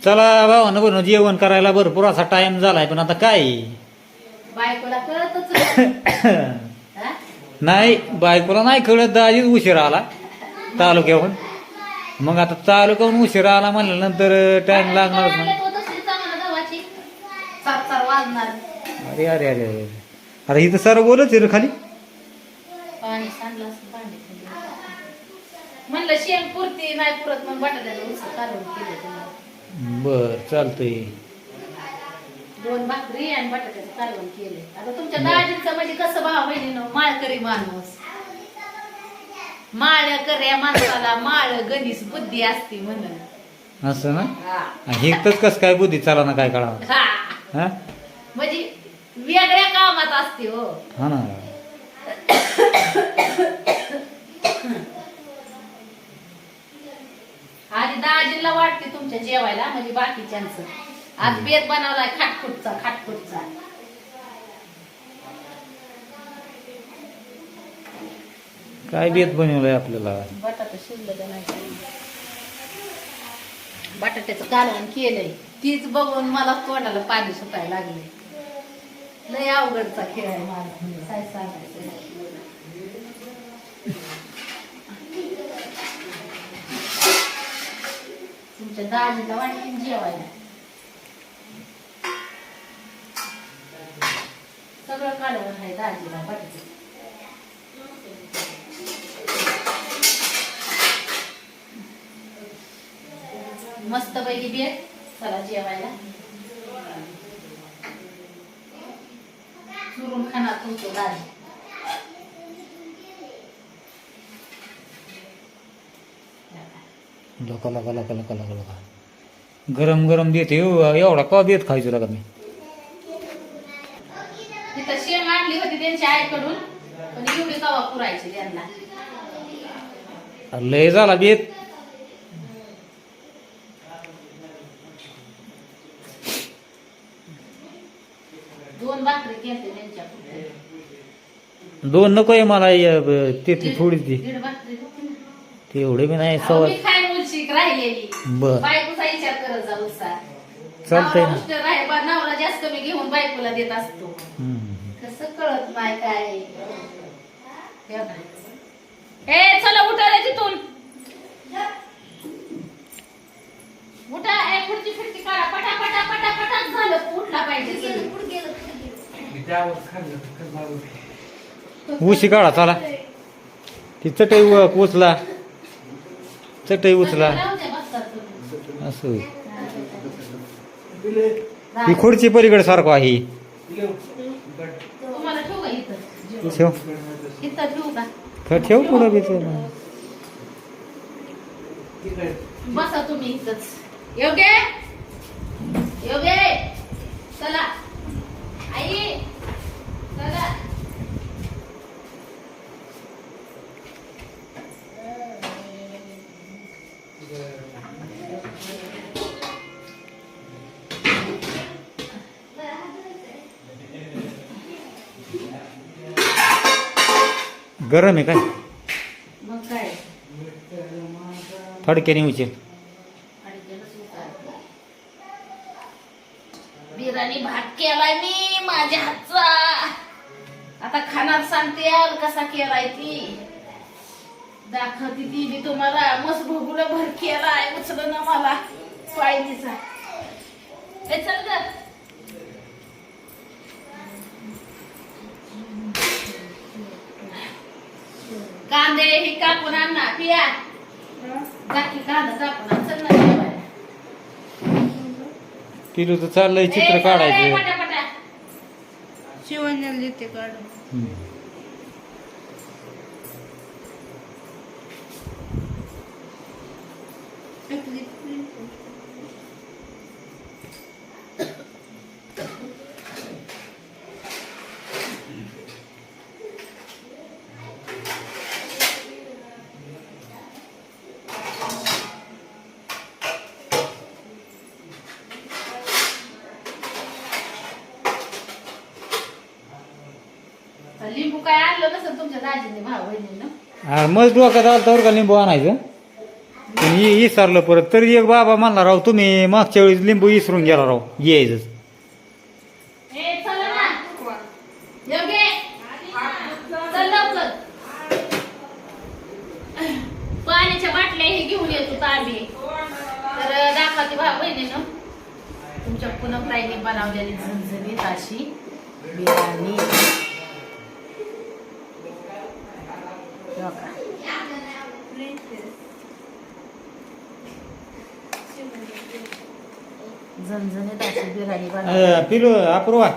चला भावानं बरं जेवण करायला भरपूर असा टाइम झालाय पण आता काय बायकोला कळतच नाही. हा? नाही बायकोला नाही कळत दाजीच उशिरा आला तालुक्याहून मग आता तालुक्याहून उशिरा आला म्हणल्यानंतर टाइम लागणारच चांगलं गव्हाची. वाजणार अरे अरे अरे अरे अरे इथं सर आहे रे खाली पाणी सांडलं असं भांडे खाली. म्हणलं शेण पुरती नाही पुरत मग बटाट्याचं उसळ कालवण केलं बर चालतंय. दोन भाकरी आणि बटाट्याचं कालवण केले आता तुमच्या दाजींचं म्हणजे कसं भाव बहिणीनं? माळकरी माणूस. माळ कर्या माणसाला माळ गणीस बुद्धी असती म्हणून. असं ना? हा. तर कस काय बुद्धी? चाला ना काय कळा हा. हा? म्हणजे वेगळ्या कामात असते हो. हा ना. दाजीला वाटते तुमच्या जेवायला म्हणजे बाकीच्यांचं. आज बेत बनवलाय खाटखुटचा खाटखुटचा काय बेत बनवलंय आपल्याला? बटाटा शिजलं नाही. बटाट्याचं कालवण केलंय. तीच बघून मला तोंडाला पाणी सुटायला लागले लय अवघडचा खेळ आहे मला काय सांगायचं? तुमच्या दाजीला वाटते जेवायला. सगळं कालवण आहे दाजीला बटाटे मस्त पैकी बेत चला जेवायला. चुरून खाणार तुमचं दाजी. लोका लोका लोका लोका लोका लोका गरम गरम देते एवढा का बेत खायचो लागा मी? तिथं शेंग आणली होती त्यांच्या आईकडून पण एवढी कवा पुरायची त्यांना? लय झाला बेत. दोन भाकरी घेते त्यांच्या दोन नको आहे मला य- ब- ते ती थोडी ती दीड भाकरी होती ना. तेवढे बी नाही सवय राहिलेली. बर. बायकोचा विचार करत जा चालतंय ना. बा- नवरा जास्त मी घेऊन बायकोला देत असतो. हम्म. कसं कळत नाही काय? हे बघा. ए चला उठा रे तिथून. उठा ए खुर्ची फिरती करा. पटा पटा पटा पटा झालं. उठला पाहिजे सगळं. उशी काढा चला. ती चटई उ- उचला चटई उचला. असं. ही खुर्ची पलीकडे सारखं आहे. ठेवू ठेव. पुढं बी. बसा तुम्ही इथंच. योगे? योगे? चला. आई चला. गरम आहे काय? मग काय? फडक्याने उचल. बिर्याणी भात केलाय मी माझ्या हातचा. आता खाणार सांगते कसा केलाय ती. दाखवते ती मी तुम्हाला. मस्त भोगुला भर केलाय उचल ना मला हे चल कांदे ही कापून आण ना पिया जाकी कांदा कापून आण चल ना जेवायला. तिला तर चाललंय चित्र ए, काढायचं पटापटा. शिवण्याला देते काढून हम्म. तर लिंबू काय आणलं नसेल तुमच्या दाजीने भाऊ बहिणीनं? हा, मस्त डोक्यात आलं तर का लिंबू आणायचं? पण इ- विसरलं परत तरी एक बाबा म्हणला राव तुम्ही मागच्या वेळेस लिंबू विसरून गेला राव यायच ए चला ना. योगे. चल लवकर. पाण्याच्या बाटल्या हे घेऊन येतो तर दाखवते बहिणीनं. तुमच्या पुनमताईने बनवलेली झणझणीत अशी बिर्याणी. झणझणीत अशी बिर्याणी बनवली पिलो अपूर्वा.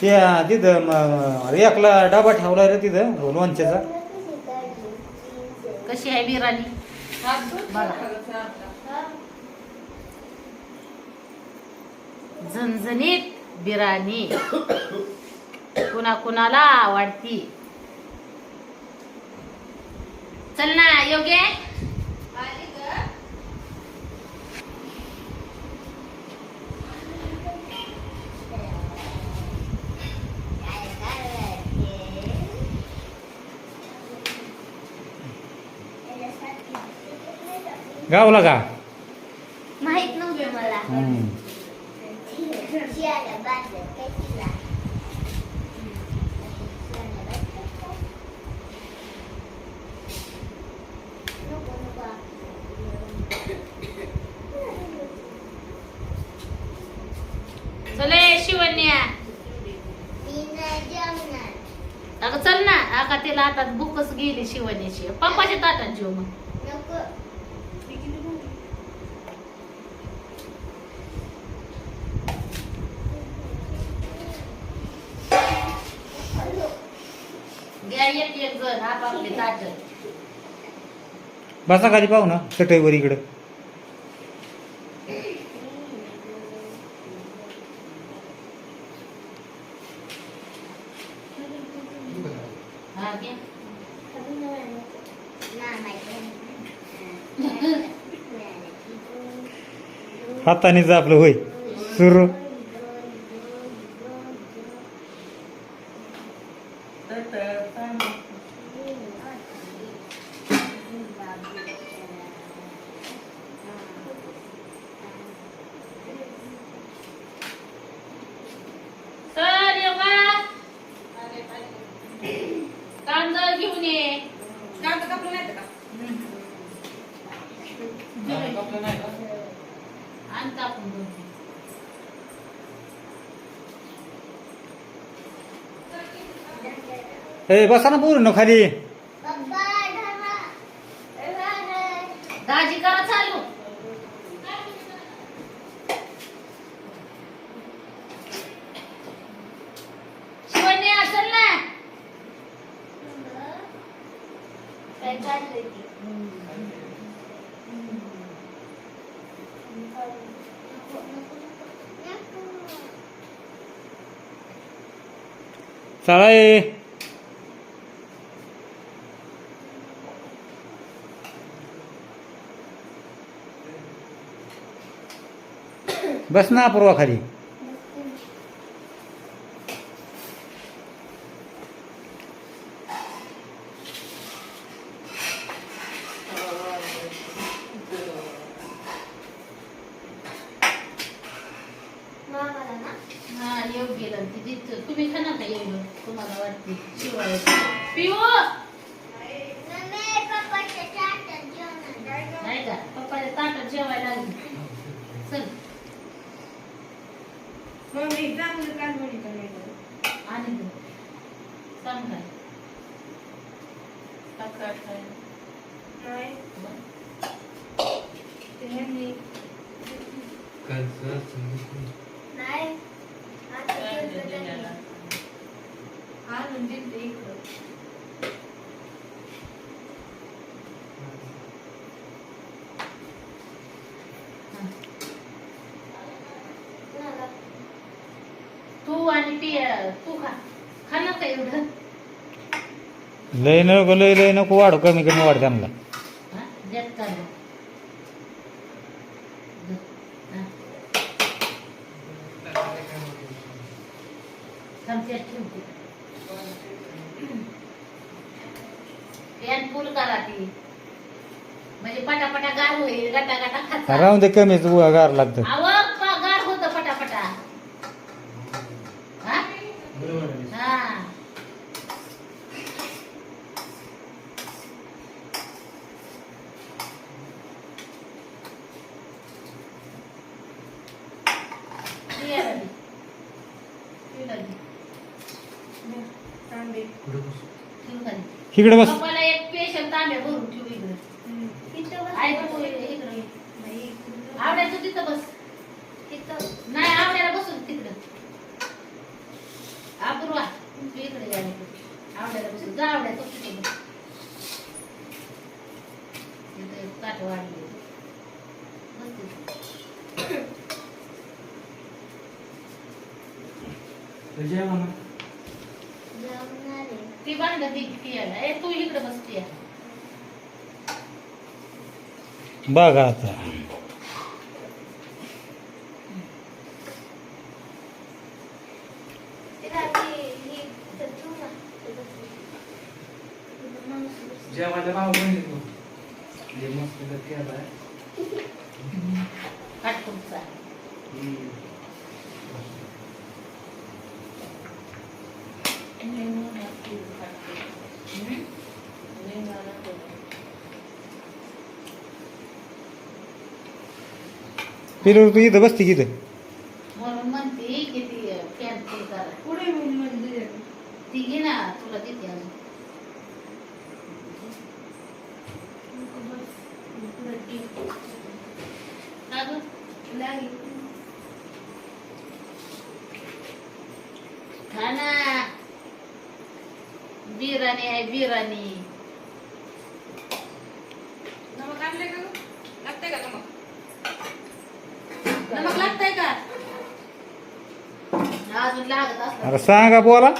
त्या तिथं म- एकला डबा ठेवला रे तिथं लोणच्याचा. कशी आहे बिर्याणी झणझणीत बिर्याणी कुणा कुणाला आवडती? चल ना योगे गावला का? माहीत नव्हतं मला हम्म. शियाला बांधलं काय तिला नको नको चले शिवन्या तिनं जेवणार अगं चल ना आता भूकच गेली शिवण्याची पप्पाच्या ताटात जेव मग. नको. घ्या एक एक जण आपापले ताट. बसा खाली पाहू ना चटईवर इकडं हा घ्या हातानेच आपलं होय सुरू सर योगा कांदा घेऊन ये आणता आपण दोन तीन. ए बसा ना पूर्ण खाली. दाजी करा चालू. शिवण्या असेल ना. बस ना अपूर्वा खाली. मामाला ना? हा येऊ गेलं. ती देत तुम्ही खाणार का एवढं तुम्हाला वाटते. शिवाय नाही का? पप्पाच्या ताटात जेवायला लागली चल. मम्मी चांगलं कालवणी करायचं आणि दे. सांग काय ताकात काय? नाही बरं. ते ह्यांनी नाही आता काय जेवतो दे त्यांनी. दिलेला? आणून दिलते इकडं हा. कुणाला? तू आणि पिया तू खा खाणार का एवढं? लय नको लय लय नको वाढ कमी कमी वाढ त्यांना. हा. हा. चमच्यात ठेवते. करा ती. म्हणजे पटापटा गार होईल गटा गटा राहून दे कमीच उ- गार लागतं पा- गार होत पटापटा हा हा ती आहे आधी. ती आधी. तांबे ठेवू खाली. इकडे बस पप्पाला एक पेशंट तांब्या भरून ठेवू इकडे इथं बस. आहे तू इकडे ये. नाही आवड्या तू तिथं बस इथं. नाही आवड्याला बसून तिकडं अपूर्वा तू इकडे या आवड्याला बसून जा आवड्या तो तिथे बस इथे एक काठ वाढली बस तिथे. जेवणार आहे. ती बांध ती ती यायला ए तू इकडे बस ती या. बघा आता. ही. जेवायला भाव बहिणी जे मस्त केला काठ पिरू तू इथं बसती की इथं म्हणून म्हणते की ती कॅन्सल करा। पुढे रूम मध्ये ती घे ना? तुला देते अजून का गं? खा ना बिर्याणी आहे बिर्याणी का अजून लागत असत अरे सांगा बोला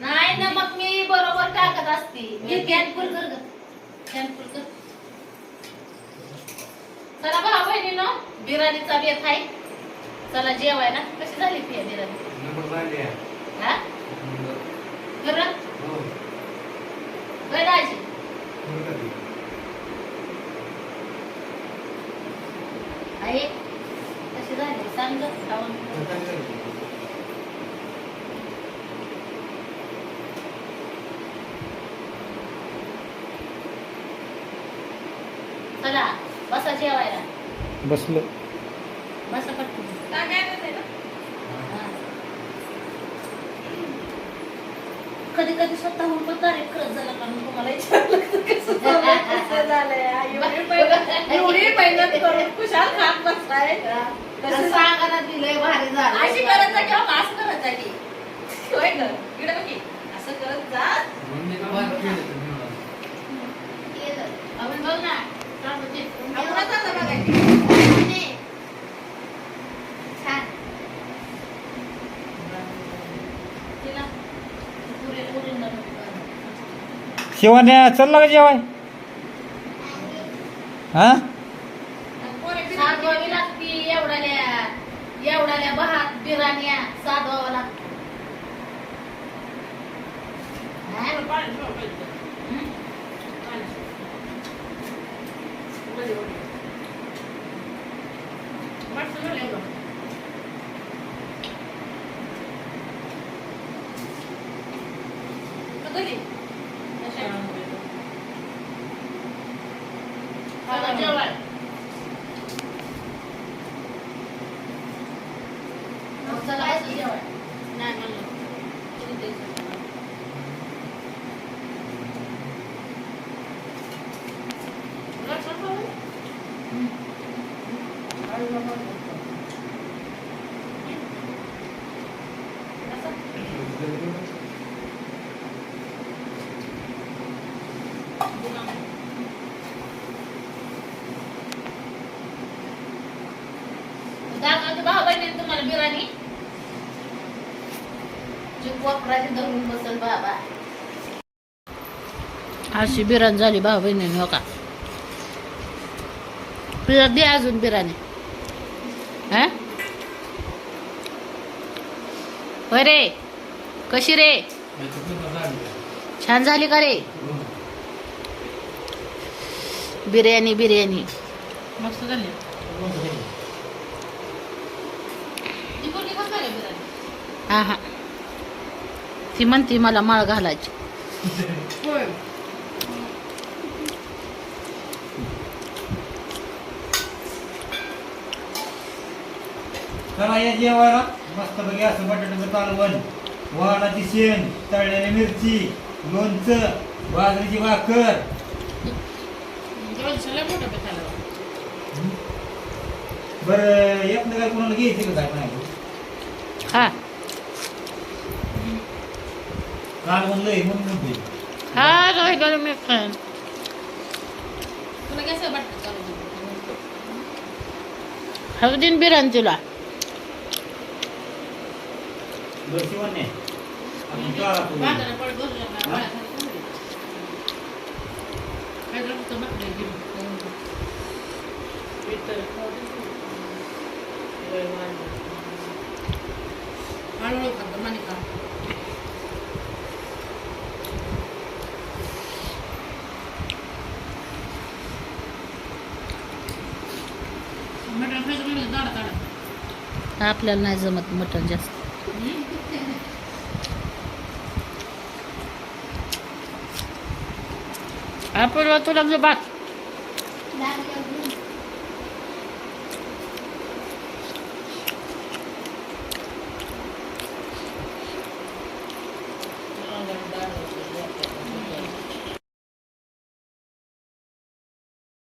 नाही नमक मी बरोबर टाकत असते. मी कॅन फुल कर ग. कर. चला भाऊ बहिणीनो बिर्याणीचा बेत आहे. चला जेवाय ना. कशी झाली ती बिर्याणी? हा? खरं? होय दाजी आहे कशी झाली सांग ग, खाऊन चला बसा जेवायला बसलो. बसा कधी कधी स्वतःहून पण तारीफ खरंच झालं कारण तुम्हाला विचारलं कसं झालंय? एवढी मेहनत करून खुशाल खात बसलाय कसं सांगायला दिलंय भारी झालं अशी करत जा किंवा असं करत जा की होय ग इकडे बघ की असं करत जा केलं. आपण बघ ना का म्हणजे आपण आता आता बघायची. छान. तिला पुरे पुरे शिवान्या चालला का जेवाय. हा पोरे बिरे- साधवावी लागती एवढाल्या एवढाल्या भात बिराण्या साधवावं लागतं हा? पाणी ठेवा पाहिजे. हं? पाणी. मध्ये, मध्ये. मस्त झालंय बघ. कधी? अशा. चला जेवाय चला बसू जेवाय नाही म्हणलं. किती द्यायचं? लसूण पाहू? असं? दाखवते भाऊ जी कोपराची धरून बसल बाबा. अशी बिराण झाली भाऊ बहिणी हो का? तुझ्या दे अजून बिराणी हा? होय रे. कशी रे? छान झाली का रे? बिर्याणी बिर्याणी. मस्त झाली. हा हा. ती म्हणती मला माळ घालायची. चला या जेवायला. मस्त बघा असं बटाट्याचं कालवण. वाणाची शेण तळलेली मिरची लोणचं बाजरीची भाकर. बरं नाही काय कोणाला घ्यायची का काय नाही हा. कालवण लय म्हणून म्हणते हा राहिलं मी काय हळदीन बिर्याणी तुला बरं शिवण नाही आपण टाळा करू. आपल्याला नाही जमत मटण जास्त. आपण तुला भात लागलं